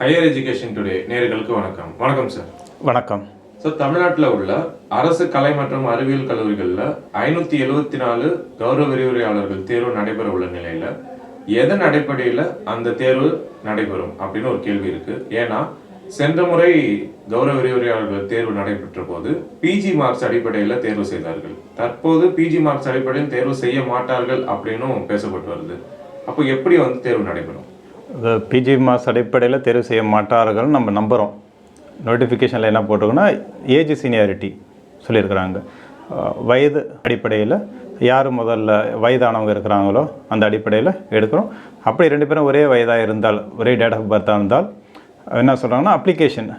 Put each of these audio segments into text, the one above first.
Higher education today நேர்களுக்கு வணக்கம். வணக்கம் சார் வணக்கம். ஸோ தமிழ்நாட்டில் உள்ள அரசு கலை மற்றும் அறிவியல் கல்லூரிகளில் ஐநூற்றி எழுபத்தி நாலு கௌரவ விரிவுரையாளர்கள் தேர்வு நடைபெற உள்ள நிலையில் எதன் அடிப்படையில் அந்த தேர்வு நடைபெறும் அப்படின்னு ஒரு கேள்வி இருக்கு. ஏன்னா சென்ற முறை கௌரவ விரிவுரையாளர்கள் தேர்வு நடைபெற்ற போது பிஜி மார்க்ஸ் அடிப்படையில் தேர்வு செய்தார்கள். தற்போது பிஜி மார்க்ஸ் அடிப்படையில் தேர்வு செய்ய மாட்டார்கள் அப்படின்னும் பேசப்பட்டு வருது. அப்போ எப்படி வந்து தேர்வு நடைபெறும்? பிஜி மாஸ் அடிப்படையில் தேர்வு செய்ய மாட்டார்கள் நம்ம நம்புகிறோம் நோட்டிஃபிகேஷனில் என்ன போட்டிருக்குன்னா ஏஜ் சீனியாரிட்டி சொல்லியிருக்கிறாங்க. வயது அடிப்படையில் யார் முதல்ல வயதானவங்க இருக்கிறாங்களோ அந்த அடிப்படையில் எடுக்கிறோம். அப்படி ரெண்டு பேரும் ஒரே வயதாக இருந்தால் ஒரே டேட் ஆஃப் பர்த்தாக இருந்தால் என்ன சொல்கிறாங்கன்னா அப்ளிகேஷன்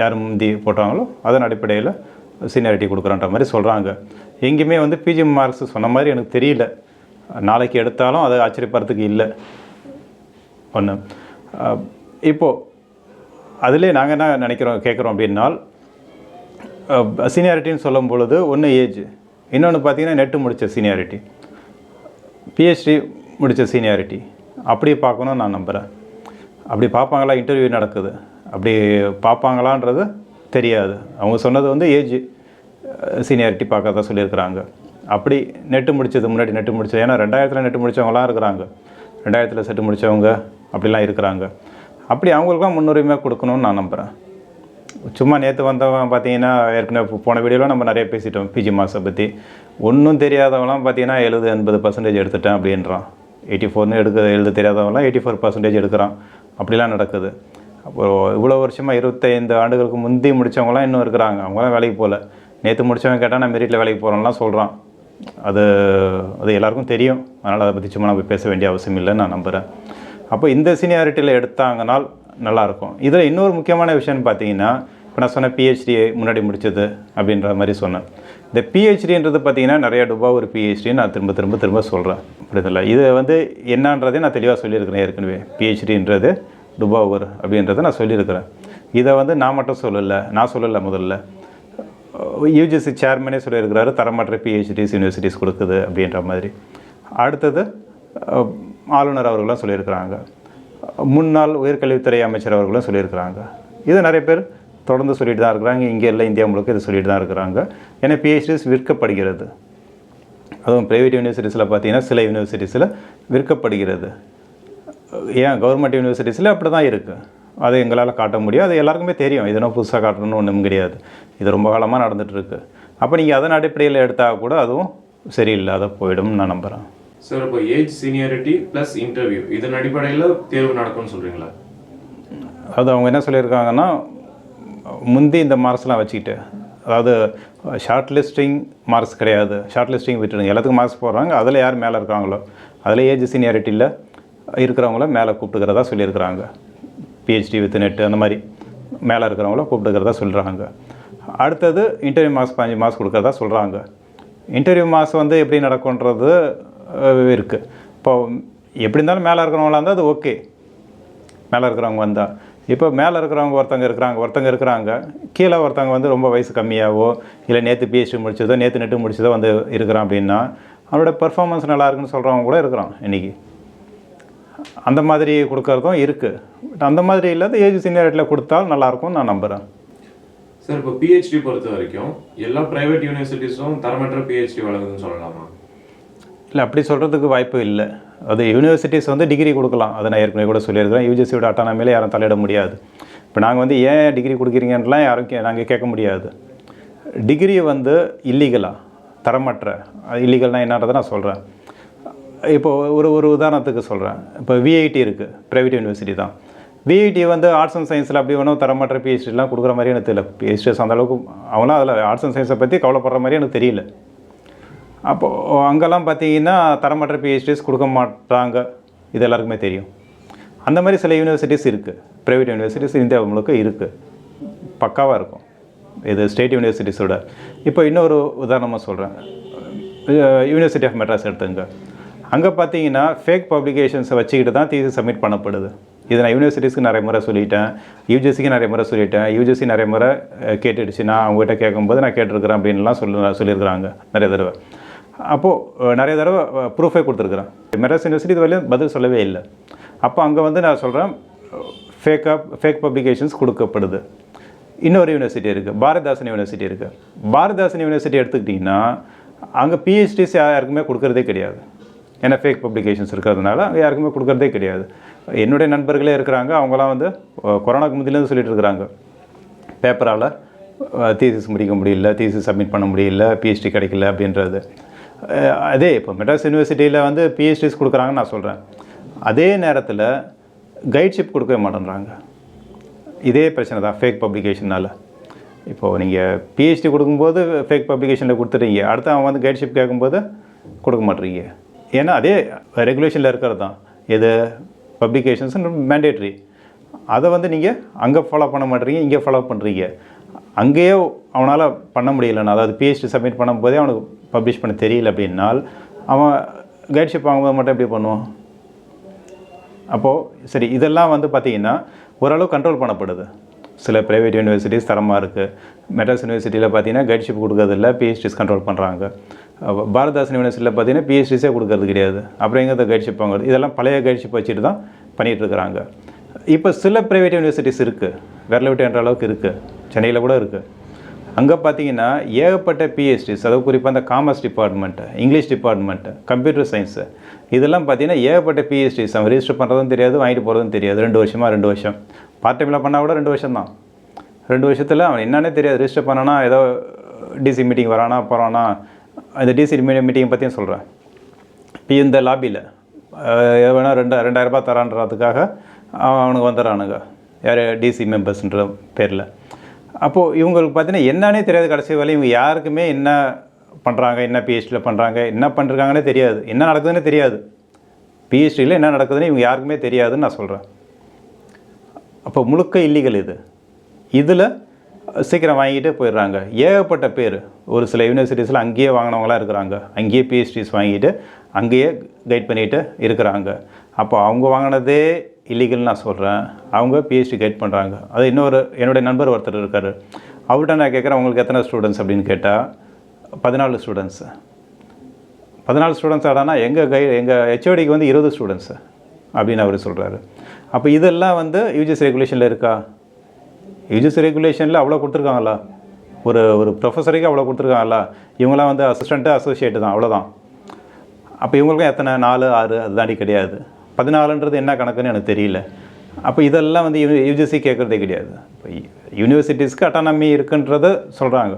யார் முந்தி போட்டாங்களோ அதன் அடிப்படையில் சீனியாரிட்டி கொடுக்குறன்ற மாதிரி சொல்கிறாங்க எங்கேயுமே வந்து பிஜி மார்க்ஸ் சொன்ன மாதிரி எனக்கு தெரியல. நாளைக்கு எடுத்தாலும் அது ஆச்சரியப்படுறதுக்கு இல்லை. ஒன்று இப்போது அதிலே நாங்கள் என்ன நினைக்கிறோம் கேட்குறோம் அப்படின்னால் சீனியாரிட்டின்னு சொல்லும் பொழுது ஒன்று ஏஜ் இன்னொன்று பார்த்தீங்கன்னா நெட்டு முடித்த சீனியாரிட்டி பிஹெச்டி முடித்த சீனியாரிட்டி அப்படி பார்க்கணும்னு நான் நம்புகிறேன் அப்படி பார்ப்பாங்களா இன்டர்வியூ நடக்குது. அப்படி பார்ப்பாங்களான்றது தெரியாது. அவங்க சொன்னது வந்து ஏஜ் சீனியாரிட்டி பார்க்கறதா சொல்லியிருக்கிறாங்க. அப்படி நெட்டு முடிச்சது முன்னாடி நெட்டு முடிச்சது. ஏன்னா ரெண்டாயிரத்தில் நெட்டு முடித்தவங்களாம் இருக்கிறாங்க. ரெண்டாயிரத்தில் செட்டு முடித்தவங்க அப்படிலாம் இருக்கிறாங்க. அப்படி அவங்களுக்குலாம் முன்னுரிமை கொடுக்கணும்னு நான் நம்புகிறேன் சும்மா நேற்று வந்தவன் பார்த்தீங்கன்னா ஏற்கனவே போன வீடியோவில் நம்ம நிறைய பேசிட்டோம் பிஜி மாஸை பற்றி ஒன்றும் தெரியாதவங்களாம் பார்த்தீங்கன்னா எழுபது எண்பது பர்சன்டேஜ் எடுத்துட்டேன் அப்படின்றான். எயிட்டி ஃபோர்னு எடுக்க எழுத தெரியாதவங்களாம் எயிட்டி ஃபோர் பர்சன்டேஜ் எடுக்கிறான். அப்படிலாம் நடக்குது. அப்புறம் இவ்வளோ வருஷமாக இருபத்தைந்து ஆண்டுகளுக்கு முந்தி முடித்தவங்களாம் இன்னும் இருக்கிறாங்க. அவங்களாம் வேலைக்கு போகல நேற்று முடித்தவங்க கேட்டால் நான் மெரிட்டில் வேலைக்கு போகிறோம்லாம் சொல்கிறான் அது அது எல்லாருக்கும் தெரியும். அதனால் அதை பற்றி சும்மா நம்ம பேச வேண்டிய அவசியம் இல்லைன்னு நான் நம்புகிறேன் அப்போ இந்த சீனியாரிட்டியில் எடுத்தாங்கனால் நல்லாயிருக்கும். இதில் இன்னொரு முக்கியமான விஷயம்னு பார்த்தீங்கன்னா இப்போ நான் சொன்ன பிஹெச்டி முன்னாடி முடிச்சது அப்படின்ற மாதிரி சொன்னேன். இந்த பிஹெச்டின்றது பார்த்தீங்கன்னா நிறைய டுபா ஒரு பிஹெச்டி நான் திரும்ப திரும்ப திரும்ப சொல்கிறேன் புரியுதில்ல? இது வந்து என்னன்றதே நான் தெளிவாக சொல்லியிருக்கிறேன் ஏற்கனவே. பிஹெச்டின்றது டுபாவர் அப்படின்றத நான் சொல்லியிருக்கிறேன். இதை வந்து நான் மட்டும் சொல்லலை நான் சொல்லலை முதல்ல. யூஜிசி சேர்மனே சொல்லியிருக்கிறாரு தரமற்ற பிஹெச்டிஸ் யூனிவர்சிட்டிஸ் கொடுக்குது அப்படின்ற மாதிரி. அடுத்தது ஆளுநர் அவர்களும் சொல்லியிருக்கிறாங்க. முன்னாள் உயர்கல்வித்துறை அமைச்சர் அவர்களும் சொல்லியிருக்கிறாங்க. இது நிறைய பேர் தொடர்ந்து சொல்லிட்டு தான் இருக்கிறாங்க. இங்கே இல்லை இந்தியா முழுக்க இது சொல்லிட்டு தான் இருக்கிறாங்க. ஏன்னா பிஹெச்டிஸ் விற்கப்படுகிறது. அதுவும் ப்ரைவேட் யூனிவர்சிட்டிஸில் பார்த்தீங்கன்னா சில யூனிவர்சிட்டிஸில் விற்கப்படுகிறது. ஏன் கவர்மெண்ட் யூனிவர்சிட்டிஸில் அப்படி தான் இருக்குது அதை எங்களால் காட்ட முடியும். அது எல்லாருக்குமே தெரியும். இதெல்லாம் புதுசாக காட்டணும்னு ஒன்றும் கிடையாது. இது ரொம்ப காலமாக நடந்துகிட்ருக்கு அப்போ நீங்கள் அதன் அடிப்படையில் எடுத்தால் கூட அதுவும் சரியில்லாத போயிடும்னு நான் நம்புகிறேன் சார் இப்போ ஏஜ் சீனியாரிட்டி ப்ளஸ் இன்டர்வியூ இதன் அடிப்படையில் தேர்வு நடக்கும்னு சொல்றீங்களா? அது அவங்க என்ன சொல்லியிருக்காங்கன்னா முந்தி இந்த மார்க்ஸ்லாம் வச்சுக்கிட்டு அதாவது ஷார்ட் லிஸ்டிங் மார்க்ஸ் கிடையாது. ஷார்ட் லிஸ்டிங் விட்டுடுங்க. எல்லாத்துக்கும் மார்க்ஸ் போடுறாங்க. அதில் யார் மேலே இருக்காங்களோ அதில் ஏஜ் சீனியாரிட்டியில் இருக்கிறவங்கள மேலே கூப்பிட்டுக்கிறதா சொல்லியிருக்கிறாங்க. பிஹெச்டி வித் நெட் அந்த மாதிரி மேலே இருக்கிறவங்கள கூப்பிட்டுக்கிறதா சொல்கிறாங்க அடுத்தது இன்டர்வியூ மாஸ் பதினஞ்சு மார்க்ஸ் கொடுக்குறதா சொல்கிறாங்க இன்டர்வியூ மாஸ் வந்து எப்படி நடக்குன்றது இருக்குது இப்போ எப்படி இருந்தாலும் மேலே இருக்கிறவங்களா இருந்தால் அது ஓகே மேலே இருக்கிறவங்க வந்தால் இப்போ மேலே இருக்கிறவங்க ஒருத்தங்க இருக்கிறாங்க ஒருத்தங்க இருக்கிறாங்க கீழே ஒருத்தங்க வந்து ரொம்ப வயசு கம்மியாகவோ இல்லை நேற்று பிஹெச்டி முடிச்சதோ நேற்று நெட்டு முடிச்சதோ வந்து இருக்கிறான் அப்படின்னா அவனோட பெர்ஃபார்மன்ஸ் நல்லா இருக்குன்னு சொல்கிறவங்க கூட இருக்கிறான் இன்றைக்கி அந்த மாதிரி கொடுக்கறதும் இருக்குது பட் அந்த மாதிரி இல்லாத ஏஜ் சீனியரிட்டியில் கொடுத்தால் நல்லாயிருக்கும்னு நான் நம்புகிறேன் சார் இப்போ பிஹெச்டி பொறுத்த வரைக்கும் எல்லா பிரைவேட் யூனிவர்சிட்டிஸும் தரமற்ற பிஹெச்டி வழங்குதுன்னு சொல்லலாமா? இல்லை அப்படி சொல்கிறதுக்கு வாய்ப்பு இல்லை. அது யூனிவர்சிட்டிஸ் வந்து டிகிரி கொடுக்கலாம். அதை நான் ஏற்கனவே கூட சொல்லியிருக்கிறேன். யூஜிசியோட அட்டானமையில் யாரும் தலையிட முடியாது. இப்போ நாங்கள் வந்து ஏன் டிகிரி கொடுக்குறீங்கன்றலாம் யாரும் கே நாங்கள் கேட்க முடியாது. டிகிரி வந்து இல்லீகலா தரமற்ற. இல்லீகல்னால் என்னன்றதை நான் சொல்கிறேன் இப்போ ஒரு ஒரு உதாரணத்துக்கு சொல்கிறேன் இப்போ விஐடி இருக்குது ப்ரைவேட் யூனிவர்சிட்டி தான். விஐடி வந்து ஆர்ட்ஸ் அண்ட் சயின்ஸில் அப்படி ஒன்றும் தரமற்ற பிஹெச்டிலாம் கொடுக்குற மாதிரி எனக்கு தெரியல. பிஹெச்டிஸ் அந்த அளவுக்கு அதில் ஆர்ட்ஸ் அண்ட் சயின்ஸை பற்றி கவலைப்படுற மாதிரி எனக்கு தெரியல. அப்போது அங்கெல்லாம் பார்த்தீங்கன்னா தரமற்ற பிஹெச்டிஸ் கொடுக்க மாட்டாங்க. இது எல்லாருக்குமே தெரியும். அந்த மாதிரி சில யூனிவர்சிட்டிஸ் இருக்குது ப்ரைவேட் யூனிவர்சிட்டிஸ் இந்தியா முழுக்க இருக்குது பக்காவாக இருக்கும். இது ஸ்டேட் யூனிவர்சிட்டிஸோட இப்போ இன்னொரு உதாரணமாக சொல்கிறேன் யூனிவர்சிட்டி ஆஃப் மெட்ராஸ் எடுத்துங்க அங்கே பார்த்தீங்கன்னா ஃபேக் பப்ளிகேஷன்ஸை வச்சுக்கிட்டு தான் தீசி சப்மிட் பண்ணப்படுது. இதை நான் யூனிவர்சிட்டிஸ்க்கு நிறைய முறை சொல்லிட்டேன். யூஜிசிக்கு நிறைய முறை சொல்லிட்டேன். யூஜிசி நிறைய முறை கேட்டுடுச்சு. நான் அவங்ககிட்ட கேட்கும்போது நான் கேட்டிருக்கிறேன் அப்படின்லாம் சொல்லி சொல்லியிருக்கிறாங்க நிறைய தடவை. அப்போது நிறைய தடவை ப்ரூஃபே கொடுத்துருக்குறேன். மெட்ராஸ் யூனிவர்சிட்டி இது வரையும் பதில் சொல்லவே இல்லை. அப்போ அங்கே வந்து நான் சொல்கிறேன் ஃபேக்காக ஃபேக் பப்ளிகேஷன்ஸ் கொடுக்கப்படுது. இன்னொரு யூனிவர்சிட்டி இருக்குது பாரதாசன் யூனிவர்சிட்டி இருக்குது பாரதாசன் யூனிவர்சிட்டி எடுத்துக்கிட்டிங்கன்னா அங்கே பிஹெச்டிஸ் யாருக்குமே கொடுக்கறதே கிடையாது. ஏன்னா ஃபேக் பப்ளிகேஷன்ஸ் இருக்கிறதுனால அங்கே யாருக்குமே கொடுக்கறதே கிடையாது. என்னுடைய நண்பர்களே இருக்கிறாங்க. அவங்களாம் வந்து கொரோனாக்கு முந்திலேருந்து சொல்லிட்டு இருக்கிறாங்க. பேப்பரால் தீசிஸ் முடிக்க முடியல தீசிஸ் சப்மிட் பண்ண முடியல பிஹெச்டி கிடைக்கல அப்படின்றது. அதே இப்போ மெட்ராஸ் யூனிவர்சிட்டியில் வந்து பிஹெச்டிஸ் கொடுக்குறாங்கன்னு நான் சொல்கிறேன் அதே நேரத்தில் கைட்ஷிப் கொடுக்கவே மாட்டேன்றாங்க. இதே பிரச்சனை தான் ஃபேக் பப்ளிகேஷனால் இப்போது நீங்கள் பிஹெச்டி கொடுக்கும்போது ஃபேக் பப்ளிகேஷனில் கொடுத்துட்றீங்க அடுத்து அவன் வந்து கைட்ஷிப் கேட்கும்போது கொடுக்க மாட்டேறீங்க. ஏன்னா அதே ரெகுலேஷனில் இருக்கிறது தான் எது பப்ளிகேஷன்ஸ் மேண்டேட்ரி அதை வந்து நீங்கள் அங்கே ஃபாலோ பண்ண மாட்டீங்க இங்கே ஃபாலோ பண்ணுறீங்க அங்கேயே அவனால் பண்ண முடியலன்னா அதாவது பிஹெச்டி சப்மிட் பண்ணும்போதே அவனுக்கு பப்ளிஷ் பண்ண தெரியல அப்படின்னால் அவன் கைட்ஷிப் வாங்கும்போது மட்டும் எப்படி பண்ணுவான்? அப்போது சரி இதெல்லாம் வந்து பார்த்திங்கன்னா ஓரளவு கண்ட்ரோல் பண்ணப்படுது. சில ப்ரைவேட் யூனிவர்சிட்டிஸ் தரமாக இருக்குது மெட்ராஸ் யூனிவர்சிட்டியில் பார்த்தீங்கன்னா கைட்ஷிப் கொடுக்கறதில்ல பிஹெச்டிஸ் கண்ட்ரோல் பண்ணுறாங்க பாரதாசன் யூனிவர்சிட்டியில் பார்த்தீங்கன்னா பிஹெச்டிஸே கொடுக்கறது கிடையாது. அப்புறம் எங்கே கைட்ஷிப் வாங்குறது இதெல்லாம் பழைய கைட்ஷிப் வச்சுட்டு தான் பண்ணிகிட்டு இருக்கிறாங்க. இப்போ சில ப்ரைவேட் யூனிவர்சிட்டிஸ் இருக்குது விரல விட்டு என்ற அளவுக்கு இருக்குது சென்னையில் கூட இருக்குது அங்கே பார்த்தீங்கன்னா ஏகப்பட்ட பிஹெச்டிஸ் அதாவது குறிப்பாக அந்த commerce department English department computer science இதெல்லாம் பார்த்தீங்கன்னா ஏகப்பட்ட பிஹெச்டிஸ் அவன் ரிஜிஸ்டர் பண்ணுறதும் தெரியாது வாங்கிட்டு போகிறதும் தெரியாது. ரெண்டு வருஷமா ரெண்டு வருஷம். பார்ட் டைமில் பண்ணால் கூட ரெண்டு வருஷம் தான். ரெண்டு வருஷத்தில் அவன் என்னன்னே தெரியாது. ரிஜிஸ்டர் பண்ணனா ஏதோ டிசி மீட்டிங் வரானா போகிறானா இந்த டிசி மீட்டிங் பற்றியும் சொல்கிறேன் இப்போ இந்த லாபியில் வேணால் ரெண்டு ரெண்டாயிரரூபா தரான்றதுக்காக அவன் அவனுக்கு வந்துடுறானுங்க. யார்? டிசி மெம்பர்ஸ்ன்ற பேரில். அப்போது இவங்களுக்கு பார்த்தீங்கன்னா என்னன்னே தெரியாது கடைசி வேலை இவங்க யாருக்குமே என்ன பண்ணுறாங்க என்ன பிஹெச்டியில் பண்ணுறாங்க என்ன பண்ணுறாங்கன்னே தெரியாது. என்ன நடக்குதுன்னு தெரியாது. பிஹெச்டியில் என்ன நடக்குதுன்னு இவங்க யாருக்குமே தெரியாதுன்னு நான் சொல்கிறேன் அப்போ முழுக்க இல்லீகல் இது. இதில் சீக்கிரம் வாங்கிட்டு போயிடுறாங்க. ஏகப்பட்ட பேர். ஒரு சில யூனிவர்சிட்டிஸில் அங்கேயே வாங்கினவங்களாம் இருக்கிறாங்க. அங்கேயே பிஹெச்டிஸ் வாங்கிட்டு அங்கேயே கைட் பண்ணிட்டு இருக்கிறாங்க. அப்போ அவங்க வாங்கினதே இல்லீகல் நான் சொல்கிறேன் அவங்க பிஹெச்டி கைட் பண்ணுறாங்க அது இன்னொரு என்னுடைய நண்பர் ஒருத்தர் இருக்கார். அவர்கிட்ட நான் கேட்குறேன் உங்களுக்கு எத்தனை ஸ்டூடெண்ட்ஸ் அப்படின்னு கேட்டால் பதினாலு ஸ்டூடெண்ட்ஸு பதினாலு ஸ்டூடெண்ட்ஸ் ஆடானா எங்கள் கை எங்கள் ஹெச்ஓடிக்கு வந்து இருபது ஸ்டூடெண்ட்ஸு அப்படின்னு அவர் சொல்கிறாரு அப்போ இதெல்லாம் வந்து யூஜிஎஸ் ரெகுலேஷனில் இருக்கா? ஏஜஸ் ரெகுலேஷனில் அவ்வளோ கொடுத்துருக்காங்களா ஒரு ஒரு ப்ரொஃபஸருக்கு அவ்வளோ கொடுத்துருக்காங்களா இவங்களாம் வந்து அசிஸ்டண்ட்டு அசோசியேட்டு தான் அவ்வளோதான் அப்போ இவங்களுக்கும் எத்தனை? நாலு ஆறு அதுதாண்டி கிடையாது. பதினாலுன்றது என்ன கணக்குன்னு எனக்கு தெரியல. அப்போ இதெல்லாம் வந்து யூஜிசி கேட்குறதே கிடையாது. இப்போ யூனிவர்சிட்டிஸ்க்கு அட்டானமி இருக்குன்றத சொல்கிறாங்க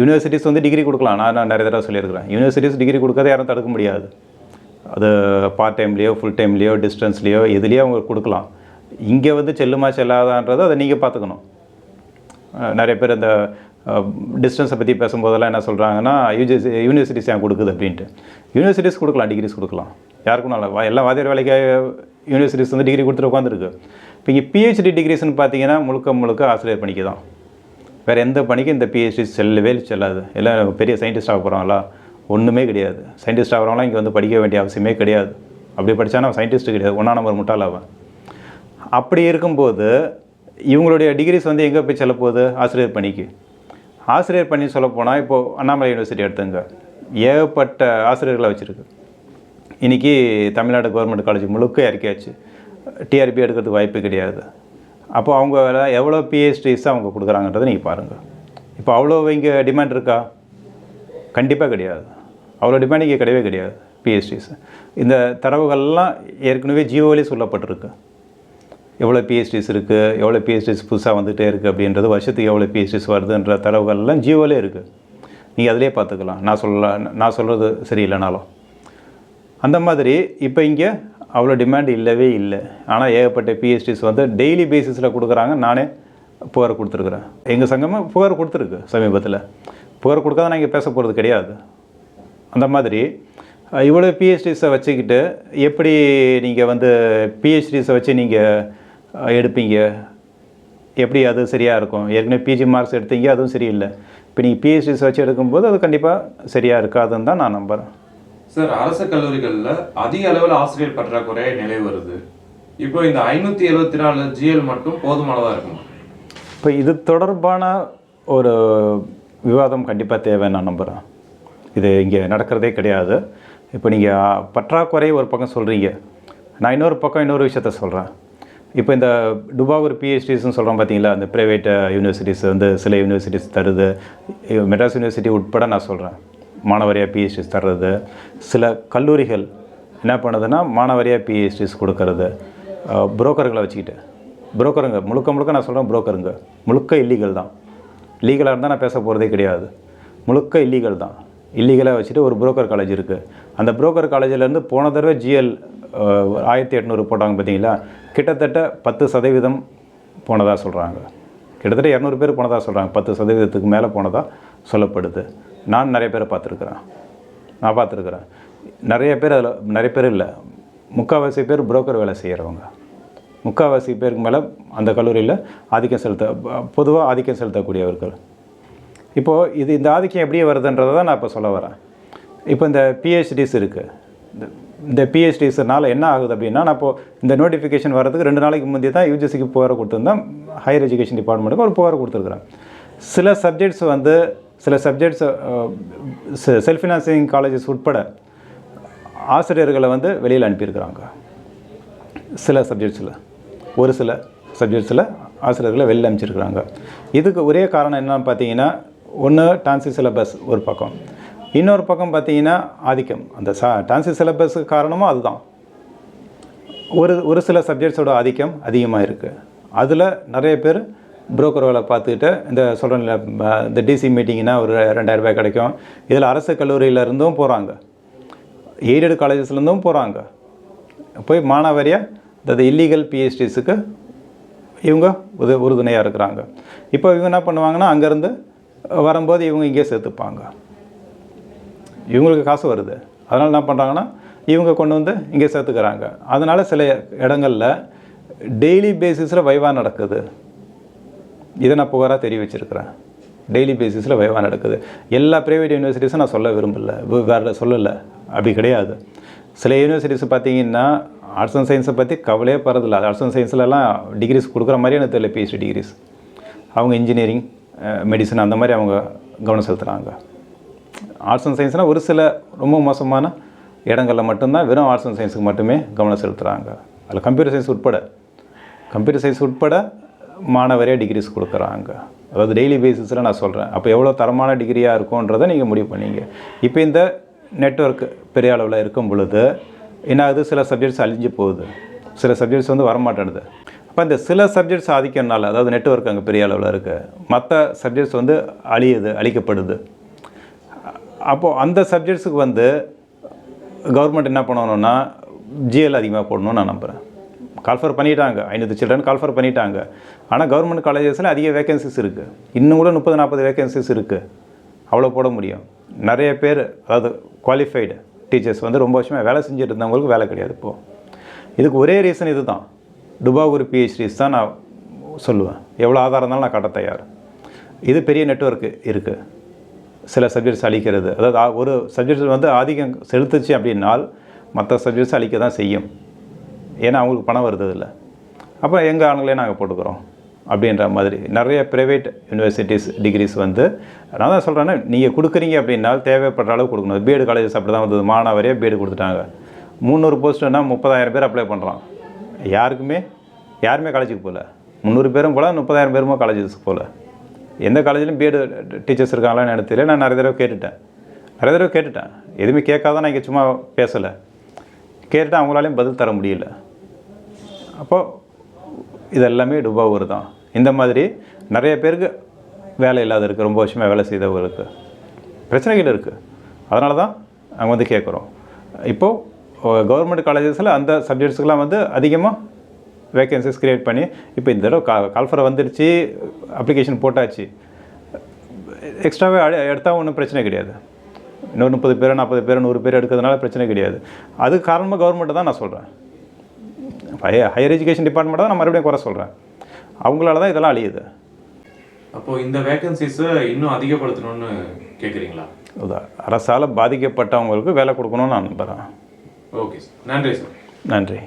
யூனிவர்சிட்டிஸ் வந்து டிகிரி கொடுக்கலாம். நான் நான் நிறைய தடவை சொல்லியிருக்கிறேன். யூனிவர்சிட்டிஸ் டிகிரி கொடுக்கறத யாரும் தடுக்க முடியாது. அது பார்ட் டைம்லேயோ ஃபுல் டைம்லேயோ டிஸ்டன்ஸ்லேயோ எதுலேயோ அவங்க கொடுக்கலாம். இங்கே வந்து செல்லுமா செல்லாதான்றதை அதை நீங்கள் பார்த்துக்கணும். நிறைய பேர் இந்த டிஸ்டன்ஸை பற்றி பேசும்போதெல்லாம் என்ன சொல்கிறாங்கன்னா யூஜிசி யூனிவர்சிட்டிஸ் ஏன் கொடுக்குது அப்படின்ட்டு. யூனிவர்சிட்டிஸ் கொடுக்கலாம் டிகிரிஸ் கொடுக்கலாம். யாருக்கும் நல்ல எல்லா வாத்தியார் வேலைக்கு யூனிவர்சிட்டிஸ் வந்து டிகிரி கொடுத்துட்டு உட்காந்துருக்கு இப்போ இங்கே பிஹெச்டி டிகிரிஸ்னு பார்த்தீங்கன்னா முழுக்க முழுக்க ஆசிரியர் பணிக்கு தான். வேறு எந்த பணிக்கும் இந்த பிஹெச்டி செல்லவே செல்லாது. எல்லாம் பெரிய சயின்டிஸ்ட் ஆக போகிறாங்களா ஒன்றுமே கிடையாது. சயின்டிஸ்ட் ஆகிறவங்களாம் இங்கே வந்து படிக்க வேண்டிய அவசியமே கிடையாது. அப்படி படித்தானா சயின்டிஸ்ட்டு கிடையாது. ஒன்றா நம்பர் முட்டாள் அவன். அப்படி இருக்கும்போது இவங்களுடைய டிகிரிஸ் வந்து எங்கே போய் செல்ல போகுது? ஆசிரியர் பணிக்கு. ஆசிரியர் பணி சொல்ல போனால் இப்போது அண்ணாமலை யூனிவர்சிட்டி எடுத்துங்க. ஏகப்பட்ட ஆசிரியர்களை வச்சுருக்கு. இன்றைக்கி தமிழ்நாடு கவர்மெண்ட் காலேஜ் முழுக்க இறக்கியாச்சு. டிஆர்பி எடுக்கிறதுக்கு வாய்ப்பு கிடையாது. அப்போ அவங்க வேலை எவ்வளோ பிஹெச்டிஸ் அவங்க கொடுக்குறாங்கன்றதை நீங்கள் பாருங்கள் இப்போ அவ்வளோ இங்கே டிமாண்ட் இருக்கா? கண்டிப்பாக கிடையாது. அவ்வளோ டிமாண்ட் இங்கே கிடையவே கிடையாது பிஹெச்டிஸ் இந்த தரவுகள்லாம் ஏற்கனவே ஜியோவிலே சொல்லப்பட்டிருக்கு. எவ்வளோ பிஹெச்டிஸ் இருக்குது எவ்வளோ பிஹெச்டிஸ் புதுசாக வந்துகிட்டே இருக்குது அப்படின்றது வருஷத்துக்கு எவ்வளோ பிஹெச்டிஸ் வருதுன்ற தரவுகள்லாம் ஜியோவிலே இருக்குது நீங்கள் அதிலே பார்த்துக்கலாம். நான் சொல்ல நான் சொல்கிறது சரியில்லைனாலும். அந்த மாதிரி இப்போ இங்கே அவ்வளோ டிமாண்ட் இல்லவே இல்லை. ஆனால் ஏகப்பட்ட பிஹெச்டிஸ் வந்து டெய்லி பேசிஸில் கொடுக்குறாங்க. நானே புகார் கொடுத்துருக்குறேன். எங்கள் சங்கமும் புகார் கொடுத்துருக்கு சமீபத்தில். புகார் கொடுக்காத நான் இங்கே பேச போகிறது கிடையாது. அந்த மாதிரி இவ்வளோ பிஹெச்டிஸை வச்சுக்கிட்டு எப்படி நீங்கள் வந்து பிஹெச்டிஸை வச்சு நீங்கள் எடுப்பீங்க. எப்படி அது சரியாக இருக்கும்? ஏற்கனவே பிஜி மார்க்ஸ் எடுத்தீங்க அதுவும் சரியில்லை. இப்போ நீங்கள் பிஹெச்டிஸ் வச்சு எடுக்கும்போது அது கண்டிப்பாக சரியாக இருக்காதுன்னு தான் நான் நம்புகிறேன் சார் அரசு கல்லூரிகள்ல அதிக அளவில் ஆசிரியர் பற்றாக்குறை நிலை வருது. இப்போ இந்த ஐநூத்தி எழுபத்தி நாலு ஜிஎல் மட்டும் போதுமானதா இருக்குமா? இப்போ இது தொடர்பான ஒரு விவாதம் கண்டிப்பாக தேவைன்னு நான் நம்புகிறேன் இது இங்கே நடக்கிறதே கிடையாது. இப்போ நீங்கள் பற்றாக்குறை ஒரு பக்கம் சொல்கிறீங்க நான் இன்னொரு பக்கம் இன்னொரு விஷயத்த சொல்கிறேன் இப்போ இந்த டுபாகூர் பிஹெச்டிஸ்னு சொல்கிறோம் பார்த்தீங்களா அந்த ப்ரைவேட் யூனிவர்சிட்டிஸ் வந்து சில யூனிவர்சிட்டிஸ் தருது. மெட்ராஸ் யூனிவர்சிட்டி உட்பட நான் சொல்கிறேன் மாணவரியாக பிஹெச்டிஸ் தர்றது. சில கல்லூரிகள் என்ன பண்ணுதுன்னா மாணவரியாக பிஹெச்டிஸ் கொடுக்கறது. புரோக்கர்களை வச்சுக்கிட்டு. புரோக்கருங்க முழுக்க முழுக்க நான் சொல்கிறேன் புரோக்கருங்க. முழுக்க இல்லீகல் தான். லீகலாக இருந்தால் நான் பேச போகிறதே கிடையாது. முழுக்க இல்லீகல் தான். இல்லீகலாக வச்சுட்டு ஒரு புரோக்கர் காலேஜ் இருக்குது அந்த புரோக்கர் காலேஜிலேருந்து போன தடவை ஜிஎல் ஆயிரத்தி எட்நூறு போட்டாங்க பார்த்தீங்களா? கிட்டத்தட்ட பத்து சதவீதம் போனதாக சொல்கிறாங்க கிட்டத்தட்ட இரநூறு பேர் போனதாக சொல்கிறாங்க பத்து சதவீதத்துக்கு மேலே போனதாக சொல்லப்படுது. நான் நிறைய பேரை பார்த்துருக்குறேன். நான் பார்த்துருக்குறேன். நிறைய பேர் அதில் நிறைய பேர் இல்லை. முக்கால்வாசி பேர் புரோக்கர் வேலை செய்கிறவங்க முக்கால்வாசி பேருக்கு மேலே அந்த கல்லூரியில் ஆதிக்கம் செலுத்த பொதுவாக ஆதிக்கம் செலுத்தக்கூடியவர்கள். இப்போது இது இந்த ஆதிக்கம் எப்படி வருதுன்றதை தான் நான் இப்போ சொல்ல வரேன். இப்போ இந்த பிஹெச்டிஸ் இருக்குது இந்த பிஹெச்டிஸ்னால என்ன ஆகுது அப்படின்னா நான் இப்போது இந்த நோட்டிஃபிகேஷன் வர்றதுக்கு ரெண்டு நாளைக்கு முந்தைய தான் யூஜிசிக்கு புகார் கொடுத்துருந்தேன். ஹையர் எஜுகேஷன் டிபார்ட்மெண்ட்டுக்கு ஒரு புகார் கொடுத்துருக்குறேன். சில சப்ஜெக்ட்ஸ் வந்து சில சப்ஜெக்ட்ஸ் செல்ஃப் ஃபினான்சிங் காலேஜஸ் உட்பட ஆசிரியர்களை வந்து வெளியில் அனுப்பியிருக்கிறாங்க. சில சப்ஜெக்ட்ஸில் ஒரு சில சப்ஜெக்ட்ஸில் ஆசிரியர்களை வெளியில் அனுப்பிச்சிருக்கிறாங்க. இதுக்கு ஒரே காரணம் என்னென்னு பார்த்தீங்கன்னா ஒன்று டான்சி சிலபஸ் ஒரு பக்கம். இன்னொரு பக்கம் பார்த்தீங்கன்னா ஆதிக்கம். அந்த சா டான்சி சிலபஸுக்கு காரணமும் அதுதான். ஒரு ஒரு சில சப்ஜெக்ட்ஸோட ஆதிக்கம் அதிகமாக இருக்குது அதில் நிறைய பேர் புரோக்கர் வேலை பார்த்துக்கிட்டு இந்த சொல்கிறேன்ல இந்த டிசி மீட்டிங்னா ஒரு ரெண்டாயிரம் ரூபாய் கிடைக்கும். இதில் அரசு கல்லூரியிலேருந்தும் போகிறாங்க எய்டட் காலேஜஸ்லேருந்தும் போகிறாங்க போய் மாணவரியாக இந்த இல்லீகல் பிஹெச்டிஸுக்கு இவங்க உத உறுதுணையாக இருக்கிறாங்க. இப்போ இவங்க என்ன பண்ணுவாங்கன்னா அங்கேருந்து வரும்போது இவங்க இங்கே சேர்த்துப்பாங்க. இவங்களுக்கு காசு வருது. அதனால் என்ன பண்ணுறாங்கன்னா இவங்க கொண்டு வந்து இங்கே சேர்த்துக்கிறாங்க. அதனால் சில இடங்களில் டெய்லி பேசிஸில் வைவா நடக்குது. இதை நான் புகாராக தெரிவிச்சிருக்கிறேன். டெய்லி பேசிஸில் வைவா நடக்குது. எல்லா ப்ரைவேட் யூனிவர்சிட்டிஸும் நான் சொல்ல விரும்பலை. வேறு சொல்லலை. அப்படி கிடையாது. சில யூனிவர்சிட்டிஸ் பார்த்தீங்கன்னா ஆர்ட்ஸ் அண்ட் சயின்ஸை பற்றி கவலையே படுறதில்ல. ஆர்ட்ஸ் அண்ட் சயின்ஸ்லலாம் டிகிரிஸ் கொடுக்குற மாதிரி எனக்கு தெரியல பிஹெச்டி டிகிரிஸ் அவங்க இன்ஜினியரிங் மெடிசன் அந்த மாதிரி அவங்க கவனம் செலுத்துகிறாங்க ஆர்ட்ஸ் அண்ட் சயின்ஸ்னால் ஒரு சில ரொம்ப மோசமான இடங்களில் மட்டும்தான் வெறும் ஆர்ட்ஸ் அண்ட் சயின்ஸுக்கு மட்டுமே கவனம் செலுத்துகிறாங்க அதில் கம்ப்யூட்டர் சயின்ஸ் உட்பட. கம்ப்யூட்டர் சயின்ஸ் உட்பட மாணவரே டிகிரிஸ் கொடுக்குறாங்க. அதாவது டெய்லி பேசிஸில் நான் சொல்கிறேன் அப்போ எவ்வளோ தரமான டிகிரியாக இருக்கும்ன்றதை நீங்கள் முடிவு பண்ணீங்க. இப்போ இந்த நெட்ஒர்க் பெரிய அளவில் இருக்கும் பொழுது என்ன ஆகுது? சில சப்ஜெக்ட்ஸ் அழிஞ்சு போகுது. சில சப்ஜெக்ட்ஸ் வந்து வரமாட்டேனுது அப்போ இந்த சில சப்ஜெக்ட்ஸ் ஆதிக்கம்னால அதாவது நெட்வொர்க் அங்கே பெரிய அளவில் இருக்குது மற்ற சப்ஜெக்ட்ஸ் வந்து அழியுது அழிக்கப்படுது. அப்போது அந்த சப்ஜெக்ட்ஸுக்கு வந்து கவர்மெண்ட் என்ன பண்ணணும்னா ஜிஎல் அதிகமாக போடணும்னு நான் நம்புகிறேன் கால்ஃபர் பண்ணிட்டாங்க. ஐநூறு சில்ட்ரன் கால்ஃபர் பண்ணிட்டாங்க. ஆனால் கவர்மெண்ட் காலேஜஸில் அதிக வேகன்சிஸ் இருக்குது இன்னும் கூட முப்பது நாற்பது வேகன்சிஸ் இருக்குது அவ்வளோ போட முடியும். நிறைய பேர் அதாவது குவாலிஃபைடு டீச்சர்ஸ் வந்து ரொம்ப வருஷமாக வேலை செஞ்சுட்டு இருந்தவங்களுக்கு வேலை கிடையாது இப்போது இதுக்கு ஒரே ரீசன் இது தான் டுபாகூர் பிஹெச்டிஸ் தான் நான் சொல்லுவேன். எவ்வளோ ஆதாரம் இருந்தாலும் நான் காட்ட தயார். இது பெரிய நெட்வொர்க்கு இருக்குது சில சப்ஜெக்ட்ஸ் அழிக்கிறது. அதாவது ஒரு சப்ஜெக்ட் வந்து ஆதிக்கம் செலுத்துச்சு அப்படின்னால் மற்ற சப்ஜெக்ட்ஸ் அழிக்க தான் செய்யும். ஏன்னா அவங்களுக்கு பணம் வருது இல்லை அப்போ எங்கள் ஆளுங்களே நாங்கள் போட்டுக்கிறோம் அப்படின்ற மாதிரி. நிறைய ப்ரைவேட் யூனிவர்சிட்டிஸ் டிகிரிஸ் வந்து நான் தான் சொல்கிறேன்னா நீங்கள் கொடுக்குறீங்க அப்படின்னால் தேவைப்படுற அளவு கொடுக்கணும். பிஎட் காலேஜஸ் அப்படி தான் வந்தது. மாணவரே பிஎட் கொடுத்துட்டாங்க. முந்நூறு போஸ்ட்டுன்னா முப்பதாயிரம் பேர் அப்ளை பண்ணுறான் யாருக்குமே? யாருமே காலேஜுக்கு போகல. முந்நூறு பேரும் போகல முப்பதாயிரம் பேருமோ காலேஜஸ்க்கு போகல. எந்த காலேஜிலும் பிஎட் டீச்சர்ஸ் இருக்காங்களான்னு எனக்கு தெரியல. நான் நிறைய தடவை கேட்டுட்டேன். நிறைய தடவை கேட்டுட்டேன். எதுவுமே கேட்காத நான் இங்கே சும்மா பேசலை. கேட்டுட்டேன் அவங்களாலையும் பதில் தர முடியல. அப்போது இது எல்லாமே டுபாவூர் தான். இந்த மாதிரி நிறைய பேருக்கு வேலை இல்லாத இருக்குது ரொம்ப வருஷமாக வேலை செய்தவங்களுக்கு. பிரச்சனைகள் இருக்குது அதனால தான் நாங்கள் வந்து கேட்குறோம் இப்போது கவர்மெண்ட் காலேஜஸில் அந்த சப்ஜெக்ட்ஸுக்கெலாம் வந்து அதிகமாக வேகன்சிஸ் க்ரியேட் பண்ணி இப்போ இந்த தடவை கா கால்ஃபரை வந்துடுச்சு அப்ளிகேஷன் போட்டாச்சு. எக்ஸ்ட்ராவே எடுத்தால் ஒன்றும் பிரச்சனை கிடையாது. இன்னொரு முப்பது பேர் நாற்பது பேர் நூறு பேர் எடுக்கிறதுனால பிரச்சனை கிடையாது. அதுக்கு காரணமாக கவர்மெண்ட்டை தான் நான் சொல்கிறேன் ஹையர் ஹையர் எஜுகேஷன் டிபார்ட்மெண்ட் தான் நான் மறுபடியும் குறை சொல்கிறேன் அவங்களால தான் இதெல்லாம் அழியுது. அப்போ இந்த வேகன்சிஸை இன்னும் அதிகப்படுத்தணும்னு கேட்குறீங்களா அரசால் பாதிக்கப்பட்டவங்களுக்கு வேலை கொடுக்கணும்னு நான் நம்புகிறேன் ஓகே சார். நன்றி சார். நன்றி.